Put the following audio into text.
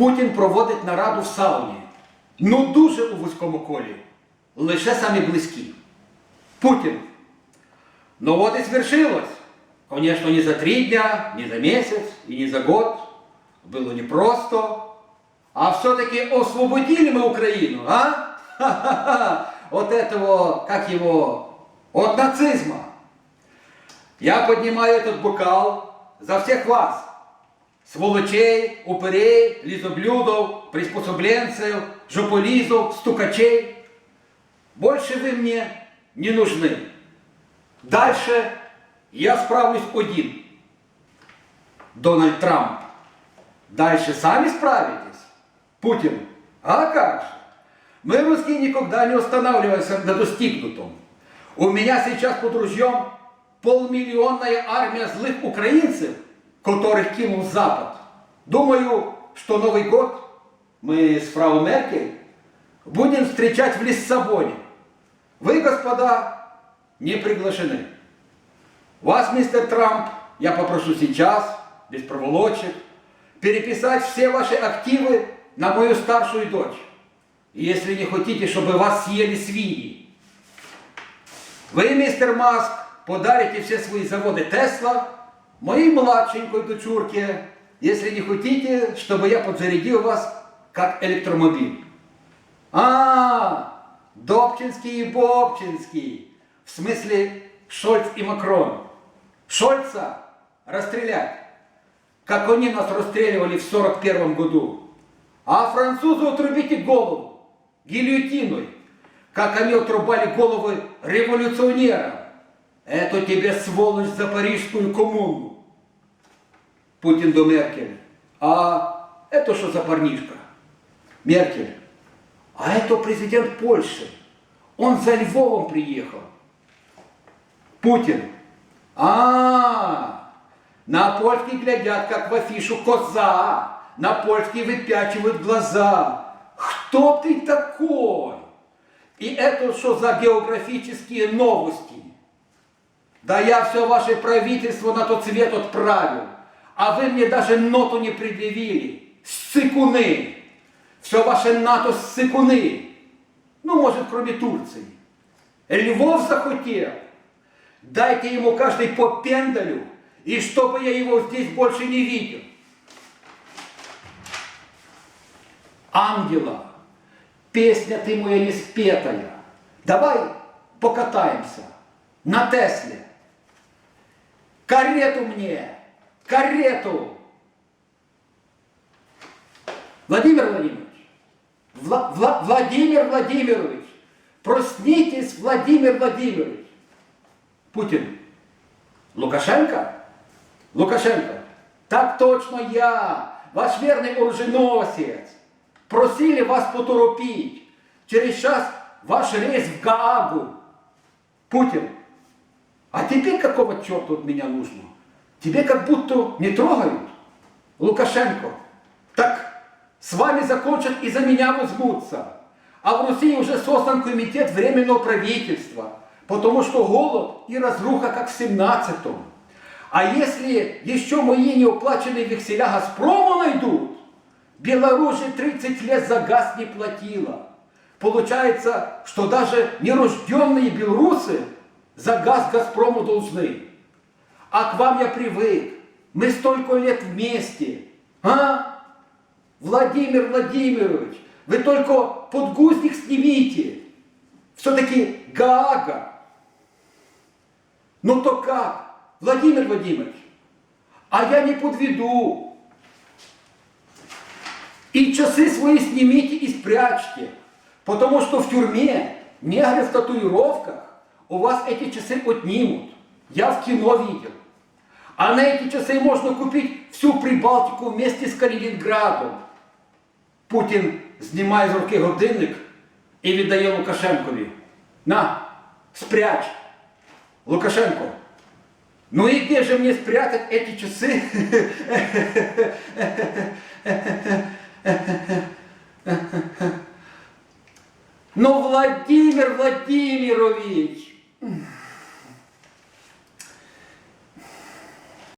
Путін проводить нараду в сауні. Ну дуже у вузькому колі. Лише самі близькі. Путин. Но вот и свершилось. Конечно, не за три дня, не за месяц и не за год. Было непросто. А все-таки освободили мы Украину, а? Ха-ха-ха. От этого, как его, от нацизма. Я поднимаю этот бокал за всех вас. Сволочей, упырей, лизоблюдов, приспособленцев, жополизов, стукачей. Больше вы мне не нужны. Дальше я справлюсь один. Дональд Трамп. Дальше сами справитесь. Путин. А как же? Мы, русские, никогда не останавливаемся на достигнутом. У меня сейчас под ружьем полмиллионная армия злых украинцев, которых кинул Запад. Думаю, что Новый год мы с фрау Меркель будем встречать в Лиссабоне. Вы, господа, не приглашены. Вас, мистер Трамп, я попрошу сейчас, без проволочек, переписать все ваши активы на мою старшую дочь. Если не хотите, чтобы вас съели свиньи. Вы, мистер Маск, подарите все свои заводы Тесла моей младшенькой дочурке, если не хотите, чтобы я подзарядил вас как электромобиль. А, Добчинский и Бобчинский. В смысле Шольц и Макрон. Шольца расстрелять, как они нас расстреливали в 41 году. А французу отрубите голову гильотиной, как они отрубали головы революционерам. Это тебе, сволочь, за парижскую коммуну. Путин до Меркель. А это что за парнишка? Меркель. А это президент Польши. Он за Львовом приехал. Путин. А, на польский глядят, как в афишу коза. На польский выпячивают глаза. Кто ты такой? И это что за географические новости? Да я все ваше правительство на тот цвет отправил. А вы мне даже ноту не предъявили. Ссыкуны. Все ваше НАТО ссыкуны. Ну, может, кроме Турции. Львов захотел. Дайте ему каждый по пендалю, и чтобы я его здесь больше не видел. Ангела, песня ты моя не спетая. Давай покатаемся на Тесле. Карету мне, карету. Владимир Владимирович, Вла- Вла- Владимир Владимирович, проснитесь, Владимир Владимирович. Путин. Лукашенко? Лукашенко. Так точно я, ваш верный оруженосец. Просили вас поторопить. Через час ваш рейс в Гаагу. Путин. Тебе какого черта от меня нужно? Тебе как будто не трогают. Лукашенко. Так с вами закончат и за меня возьмутся. А в России уже создан комитет временного правительства, потому что голод и разруха, как в 17-м. А если еще мои неуплаченные векселя Газпрому найдут, Беларусь же 30 лет за газ не платила. Получается, что даже нерожденные белорусы за газ Газпрому должны. А к вам я привык. Мы столько лет вместе. А? Владимир Владимирович, вы только подгузник снимите. Все-таки Гаага. Ну то как, Владимир Владимирович? А я не подведу. И часы свои снимите и спрячьте. Потому что в тюрьме негры в татуировках у вас эти часы отнимут. Я в кино видел. А на эти часы можно купить всю Прибалтику вместе з Калінінградом. Путін знімає з руки годинник і віддає Лукашенкові. На, спрячь. Лукашенко. Ну и где же мне спрятать эти часы? Ну, Владимир Владимирович, Mm.